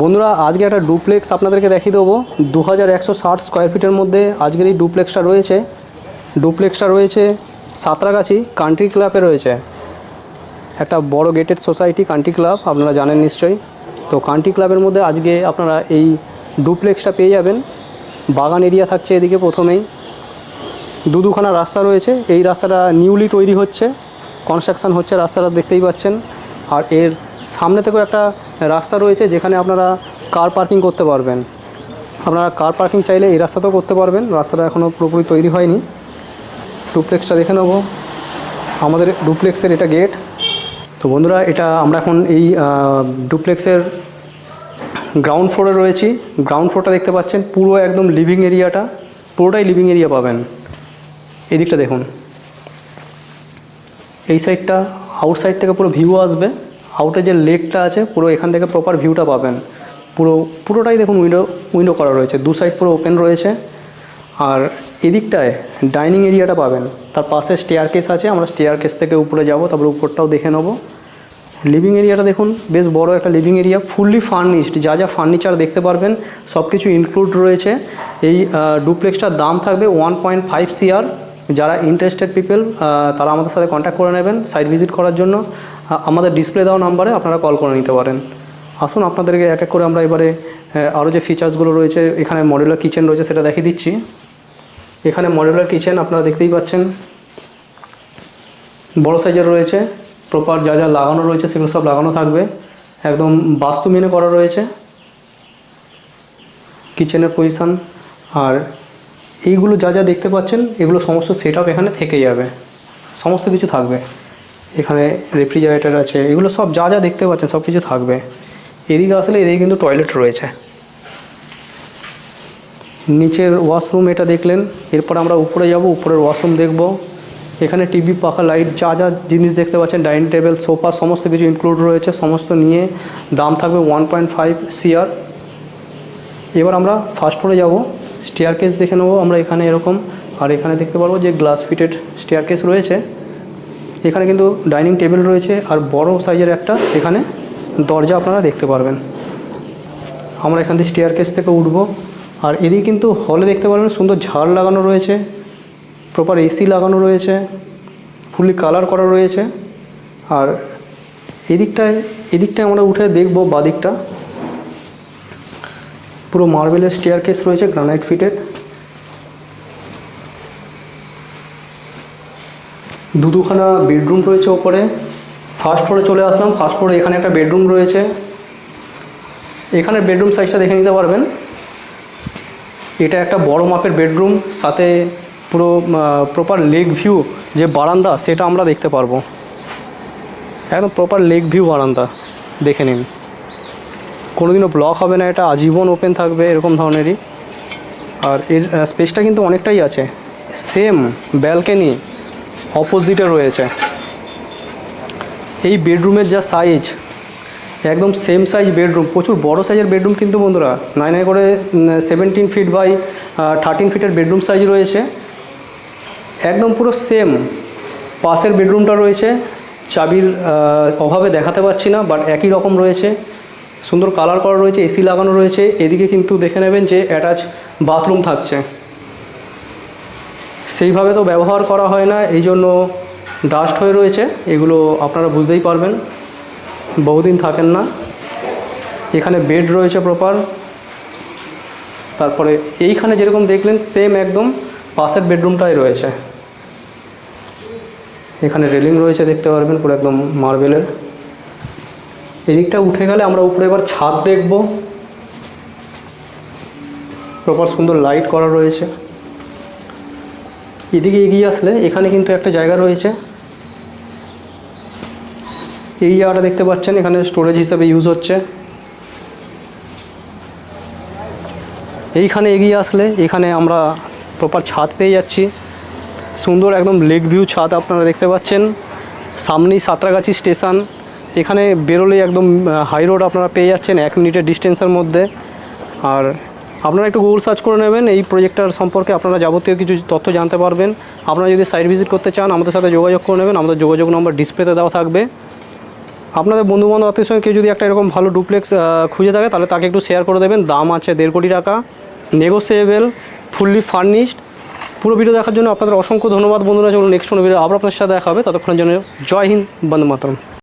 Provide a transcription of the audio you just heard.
বন্ধুরা, আজকে একটা ডুপ্লেক্স আপনাদেরকে দেখিয়ে দেবো। দু হাজার একশো ষাট স্কোয়ার ফিটের মধ্যে আজকের এই ডুপ্লেক্সটা রয়েছে। ডুপ্লেক্সটা রয়েছে সাঁতরাগাছি কান্ট্রি ক্লাবে রয়েছে। একটা বড় গেটেড সোসাইটি কান্ট্রি ক্লাব আপনারা জানেন নিশ্চয়ই। তো কান্ট্রি ক্লাবের মধ্যে আজকে আপনারা এই ডুপ্লেক্সটা পেয়ে যাবেন। বাগান এরিয়া থাকছে এদিকে প্রথমেই। দু দুখানা রাস্তা রয়েছে। এই রাস্তাটা নিউলি তৈরি হচ্ছে। কনস্ট্রাকশন হচ্ছে রাস্তাটা দেখতেই পাচ্ছেন। আর এর সামনে থেকেও একটা রাস্তা রয়েছে যেখানে আপনারা কার পার্কিং করতে পারবেন। আপনারা কার পার্কিং চাইলে এই রাস্তাতেও করতে পারবেন। রাস্তাটা এখনও পুরোপুরি তৈরি হয়নি। ডুপ্লেক্সটা দেখে নেব। আমাদের ডুপ্লেক্সের এটা গেট তো বন্ধুরা, এটা আমরা এখন এই ডুপ্লেক্সের গ্রাউন্ড ফ্লোরে রয়েছি। গ্রাউন্ড ফ্লোরটা দেখতে পাচ্ছেন, পুরো একদম লিভিং এরিয়াটা পুরোটাই লিভিং এরিয়া পাবেন। এই দিকটা দেখুন। এই সাইডটা আউট সাইড থেকে পুরো ভিউ আসবে। আউটে যে লেকটা আছে, পুরো এখান থেকে প্রপার ভিউটা পাবেন। পুরো, পুরোটাই দেখুন উইন্ডো উইন্ডো করা রয়েছে। দু সাইড পুরো ওপেন রয়েছে। আর এদিকটায় ডাইনিং এরিয়াটা পাবেন। তার পাশে স্টেয়ার কেস আছে, আমরা স্টেয়ার কেস থেকে উপরে যাব, তারপরে উপরটাও দেখে নেব। লিভিং এরিয়াটা দেখুন, বেশ বড় একটা লিভিং এরিয়া ফুললি ফার্নিশড যা যা ফার্নিচার দেখতে পারবেন সব কিছু ইনক্লুড রয়েছে। এই ডুপ্লেক্সটার দাম থাকবে ওয়ান পয়েন্ট ফাইভ সিআর যারা ইন্টারেস্টেড পিপল তারা আমাদের সাথে কন্ট্যাক্ট করে নেবেন সাইট ভিজিট করার জন্য। আমাদের ডিসপ্লে দেওয়া নাম্বারে আপনারা কল করে নিতে পারেন। আসুন আপনাদেরকে এক এক করে আমরা এবারে আরও যে ফিচার্সগুলো রয়েছে, এখানে মডুলার কিচেন রয়েছে সেটা দেখিয়ে দিচ্ছি। এখানে মডুলার কিচেন আপনারা দেখতেই পাচ্ছেন। বড় সাইজের রয়েছে প্রপার যা যা লাগানো রয়েছে সেগুলো সব লাগানো থাকবে। একদম বাস্তু মেনে করা রয়েছে। কিচেনের পজিশান আর এইগুলো যা যা দেখতে পাচ্ছেন, এগুলো সমস্ত সেট এখানে থেকে যাবে। সমস্ত কিছু থাকবে। এখানে রেফ্রিজারেটর আছে, এগুলো সব যা যা দেখতে পাচ্ছেন সব কিছু থাকবে। এদিকে আসলে এদিকে কিন্তু টয়লেট রয়েছে। নিচের ওয়াশরুম এটা দেখলেন, এরপর আমরা উপরে যাব, উপরের ওয়াশরুম দেখব। এখানে টিভি পাখা লাইট যা যা জিনিস দেখতে পাচ্ছেন ডাইনিং টেবিল সোফা সমস্ত কিছু ইনক্লুড রয়েছে, সমস্ত নিয়ে দাম থাকবে ওয়ান পয়েন্ট ফাইভ সিআর এবার আমরা ফার্স্ট ফ্লোরে যাব স্টেয়ার কেস দেখে নেব, আমরা এখানে এরকম, আর এখানে দেখতে পারব যে গ্লাস ফিটেড স্টেয়ার কেস রয়েছে। এখানে কিন্তু ডাইনিং টেবিল রয়েছে আর বড় সাইজের একটা এখানে দরজা আপনারা দেখতে পারবেন। আমরা এখান থেকে স্টেয়ার কেস থেকে উঠবো। আর এদিকে কিন্তু হলে দেখতে পারবেন সুন্দর ঝাড় লাগানো রয়েছে প্রপার এসি লাগানো রয়েছে ফুলি কালার করা রয়েছে। আর এদিকটায় এদিকটায় আমরা উঠে দেখব বাদিকটা। পুরো মার্বেলের স্টেয়ার কেস রয়েছে গ্রানাইট ফিটেড দু দুখানা বেডরুম রয়েছে ওপরে। ফার্স্ট ফ্লোরে চলে আসলাম। ফার্স্ট ফ্লোরে এখানে একটা বেডরুম রয়েছে। এখানে বেডরুম সাইজটা দেখে নিতে পারবেন। এটা একটা বড় মাপের বেডরুম, সাথে পুরো প্রপার লেক ভিউ যে বারান্দা, সেটা আমরা দেখতে পারব। একদম প্রপার লেক ভিউ বারান্দা। দেখে নিন। কোনোদিনও ব্লক হবে না এটা, আজীবন ওপেন থাকবে এরকম ধরনেরই। আর এর স্পেসটা কিন্তু অনেকটাই আছে। সেম ব্যালকনি অপোজিটে রয়েছে। এই বেডরুমের যা সাইজ একদম সেম সাইজ বেডরুম, প্রচুর বড় সাইজের বেডরুম কিন্তু বন্ধুরা নয় নয় করে সেভেন্টিন ফিট বাই থার্টিন ফিটের বেডরুম সাইজ রয়েছে। একদম পুরো সেম পাশের বেডরুমটা রয়েছে, চাবির অভাবে দেখাতে পাচ্ছি না বাট একই রকম রয়েছে। সুন্দর কালার করা রয়েছে এসি লাগানো রয়েছে। এদিকে কিন্তু দেখে নেবেন যে অ্যাটাচ বাথরুম থাকছে। সেইভাবে তো ব্যবহার করা হয় না, এই জন্য ডাস্ট হয়ে রয়েছে, এগুলো আপনারা বুঝতেই পারবেন। বহুদিন থাকেন না। এখানে বেড রয়েছে প্রপার তারপরে এইখানে যেরকম দেখলেন সেম একদম পাশের বেডরুমটাই রয়েছে। এখানে রেলিং রয়েছে, দেখতে পারবেন, পুরো একদম মার্বেলের। এদিকটা উঠে গেলে আমরা উপরে এবার ছাদ দেখব। প্রপার সুন্দর লাইট করা রয়েছে। এদিকে এগিয়ে আসলে এখানে কিন্তু একটা জায়গা রয়েছে। এই জায়গাটা দেখতে পাচ্ছেন, এখানে স্টোরেজ হিসাবে ইউজ হচ্ছে। এইখানে এগিয়ে আসলে এখানে আমরা প্রপার ছাদ পেয়ে যাচ্ছি। সুন্দর একদম লেক ভিউ ছাদ আপনারা দেখতে পাচ্ছেন। সামনেই সাঁতরাগাছি স্টেশন এখানে বেরোলেই একদম হাই রোড আপনারা পেয়ে যাচ্ছেন এক মিনিটের ডিস্টেন্সের মধ্যে। আর আপনারা একটু গুগল সার্চ করে নেবেন, এই প্রজেক্টটার সম্পর্কে আপনারা যাবতীয় কিছু তথ্য জানতে পারবেন। আপনারা যদি সাইট ভিজিট করতে চান, আমাদের সাথে যোগাযোগ করে নেবেন, আমাদের যোগাযোগ নম্বর ডিসপ্লেতে দেওয়া থাকবে। আপনাদের বন্ধু বান্ধব আত্মীয় সঙ্গে কেউ যদি একটা এরকম ভালো ডুপ্লেক্স খুঁজে থাকে, তাহলে তাকে একটু শেয়ার করে দেবেন। দাম আছে দেড় কোটি টাকা নেগোসিয়েবল ফুললি ফার্নিশড পুরো ভিডিও দেখার জন্য আপনাদের অসংখ্য ধন্যবাদ বন্ধুরা। চলুন নেক্সট ভিডিও আবার আপনার সাথে দেখা হবে। ততক্ষণের জন্য জয় হিন্দ, বন্দে মাতরম।